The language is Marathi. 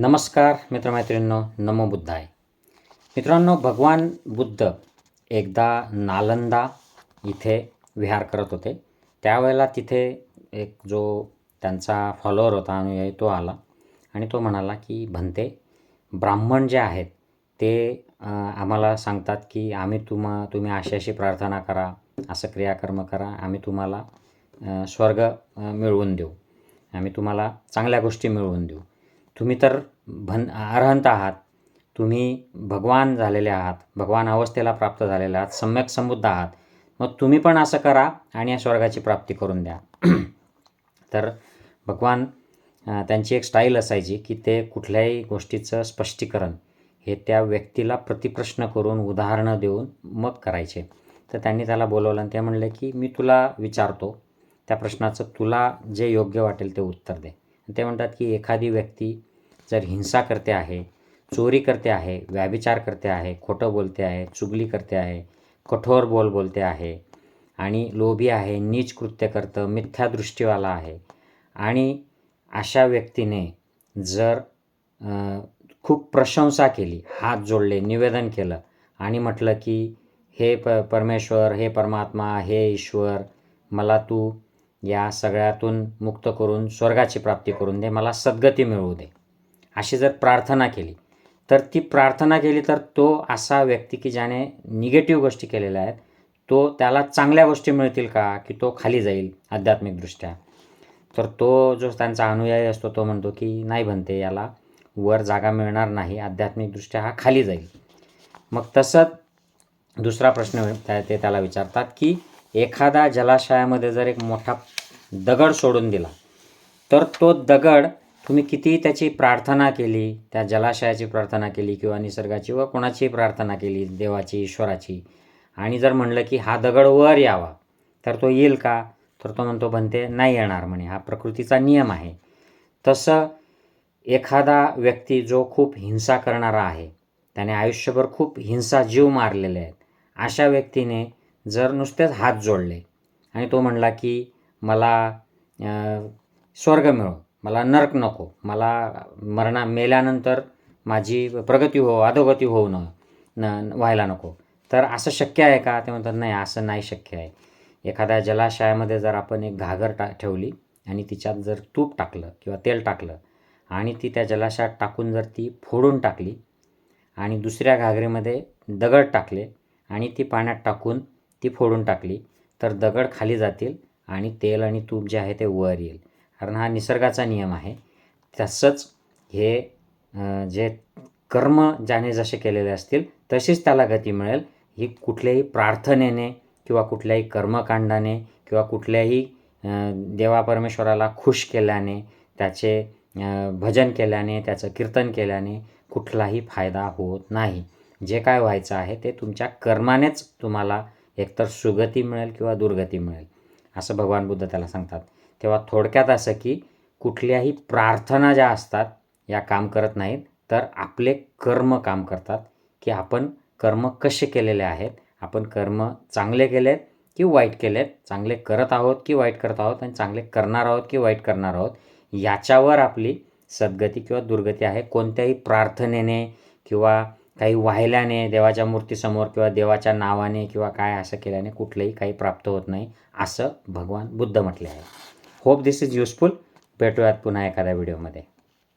नमस्कार मित्रमैत्रिणींनो नमो बुद्धाय. मित्रांनो भगवान बुद्ध एकदा नालंदा इथे विहार करत होते. त्यावेळेला तिथे एक जो त्यांचा फॉलोअर होता अनुयायी तो आला. आणि तो म्हणाला की भंते ब्राह्मण जे आहेत ते आम्हाला सांगतात की आम्ही तुम तुम्ही अशी अशी प्रार्थना करा असं क्रियाकर्म करा आम्ही तुम्हाला स्वर्ग मिळवून देऊ. आम्ही तुम्हाला चांगल्या गोष्टी मिळवून देऊ. तुम्ही तर भन अरहंत आहात. तुम्ही भगवान झालेले आहात. भगवान अवस्थेला प्राप्त झालेले आहात. सम्यक समृद्ध आहात. मग तुम्ही पण असं करा आणि या स्वर्गाची प्राप्ती करून द्या. तर भगवान त्यांची एक स्टाईल असायची की ते कुठल्याही गोष्टीचं स्पष्टीकरण हे त्या व्यक्तीला प्रतिप्रश्न करून उदाहरणं देऊन मग करायचे. तर त्यांनी त्याला बोलवलं आणि ते म्हणले की मी तुला विचारतो त्या प्रश्नाचं तुला जे योग्य वाटेल ते उत्तर दे. ते म्हणतात की एखादी व्यक्ती जर हिंसा करते आहे चोरी करते आहे व्याभिचार करते आहे खोटं बोलते आहे चुगली करते आहे कठोर बोल बोलते आहे आणि लोभी आहे नीच कृत्य करतं मिथ्या दृष्टीवाला आहे आणि अशा व्यक्तीने जर खूप प्रशंसा केली हात जोडले निवेदन केलं आणि म्हटलं की हे प परमेश्वर हे परमात्मा हे ईश्वर मला तू या सगळ्यातून मुक्त करून स्वर्गाची प्राप्ती करून दे मला सद्गती मिळवू दे. अशी जर प्रार्थना केली तर ती प्रार्थना केली तर तो असा व्यक्ती की ज्याने निगेटिव्ह गोष्टी केलेल्या आहेत तो त्याला चांगल्या गोष्टी मिळतील का की तो खाली जाईल आध्यात्मिकदृष्ट्या? तर तो जो त्यांचा अनुयायी असतो तो म्हणतो की नाही म्हणते याला वर जागा मिळणार नाही आध्यात्मिकदृष्ट्या हा खाली जाईल. मग तसंच दुसरा प्रश्न त्या- ते त्याला विचारतात की एखादा जलाशयामध्ये जर एक मोठा दगड सोडून दिला तर तो दगड तुम्ही कितीही त्याची प्रार्थना केली त्या जलाशयाची प्रार्थना केली किंवा निसर्गाची व कोणाचीही प्रार्थना केली देवाची ईश्वराची आणि जर म्हणलं की हा दगड वर यावा तर तो येईल का? तर तो म्हणतो बनते नाही येणार म्हणे. हा प्रकृतीचा नियम आहे. तसं एखादा व्यक्ती जो खूप हिंसा करणारा आहे त्याने आयुष्यभर खूप हिंसा जीव मारलेले आहेत अशा व्यक्तीने जर नुसतेच हात जोडले आणि तो म्हणला की मला स्वर्ग मिळो. मला नरक नको. मला मरणा मेल्यानंतर माझी प्रगती हो अधोगती होऊ न न व्हायला नको. तर असं शक्य आहे का? ते म्हणतात नाही असं नाही शक्य आहे. एखाद्या जलाशयामध्ये जर आपण एक घागर टा ठेवली आणि तिच्यात जर तूप टाकलं किंवा तेल टाकलं आणि ती त्या जलाशयात टाकून जर ती फोडून टाकली आणि दुसऱ्या घागरीमध्ये दगड टाकले आणि ती पाण्यात टाकून ती फोडून टाकली तर दगड खाली जातील आणि तेल आणि तूप जे आहे ते वर येईल. कारण हा निसर्गाचा नियम आहे. तसंच हे जे कर्म ज्याने जसे केलेले असतील तशीच त्याला गती मिळेल. ही कुठल्याही प्रार्थनेने किंवा कुठल्याही कर्मकांडाने किंवा कुठल्याही देवापरमेश्वराला देवा परमेश्वराला खुश केल्याने त्याचे भजन केल्याने त्याचं कीर्तन केल्याने कुठलाही फायदा होत नाही. जे काय व्हायचं आहे ते तुमच्या कर्मानेच तुम्हाला एकतर सुगती मिळेल किंवा दुर्गती मिळेल. असं भगवान बुद्ध त्याला सांगतात. तेव्हा थोडक्यात असं की कुठल्याही प्रार्थना ज्या असतात या काम करत नाहीत तर आपले कर्म काम करतात की आपण कर्म कसे केलेले आहेत आपण कर्म चांगले केलेत की वाईट केलेत चांगले करत आहोत की वाईट करत आहोत आणि चांगले करणार आहोत की वाईट करणार आहोत याच्यावर आपली सद्गती किंवा दुर्गती आहे. कोणत्याही प्रार्थनेने किंवा काही वाहिल्याने देवाच्या मूर्तीसमोर किंवा देवाच्या नावाने किंवा काय असं केल्याने कुठलंही काही प्राप्त होत नाही असं भगवान बुद्ध म्हटले आहे. होप दिस इज युजफुल भेटूयात पुन्हा एखाद्या व्हिडिओमध्ये